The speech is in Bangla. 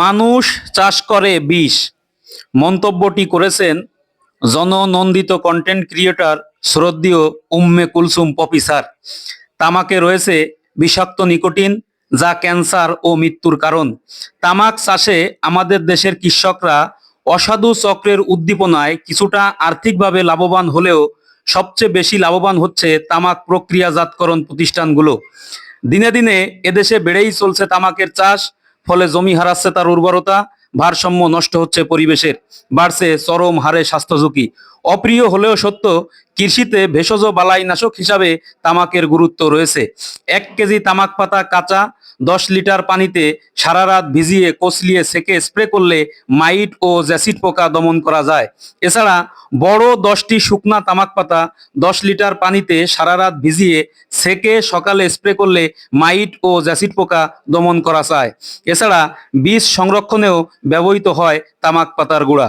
মানুষ চাষ করে বিষ। মন্তব্যটি করেছেন জননন্দিত কন্টেন্ট ক্রিয়েটর শ্রদ্ধেয় উম্মে কুলসুম পপি স্যার। তামাকে রয়েছে বিষাক্ত নিকোটিন, যা ক্যান্সার ও মৃত্যুর কারণ। তামাক চাষে আমাদের দেশের কৃষকরা অসাধু চক্রের উদ্দীপনায় কিছুটা আর্থিকভাবে লাভবান হলেও সবচেয়ে বেশি লাভবান হচ্ছে তামাক প্রক্রিয়াজাতকরণ প্রতিষ্ঠানগুলো। দিনে দিনে এদেশে বেড়েই চলছে তামাকের চাষ। ফলে জমি হারাচ্ছে তার উর্বরতা ভারসাম্য নষ্ট হচ্ছে পরিবেশের বাড়ছে চরম হারে স্বাস্থ্য ঝুঁকি। অপ্রিয় হলেও সত্য, কৃষিতে ভেষজ বালাইনাশক হিসাবে তামাকের গুরুত্ব রয়েছে। এক কেজি তামাক পাতা কাঁচা, দশ লিটার পানিতে সারা রাত ভিজিয়ে কচলিয়ে সেকে স্প্রে করলে মাইট ও জ্যাসিড পোকা দমন করা যায়। এছাড়া বড় দশটি শুকনা তামাক পাতা দশ লিটার পানিতে সারা রাত ভিজিয়ে সেকে সকালে স্প্রে করলে মাইট ও জ্যাসিড পোকা দমন করা যায়। এছাড়া বীজ সংরক্ষণেও ব্যবহৃত হয় তামাক পাতার গুঁড়া।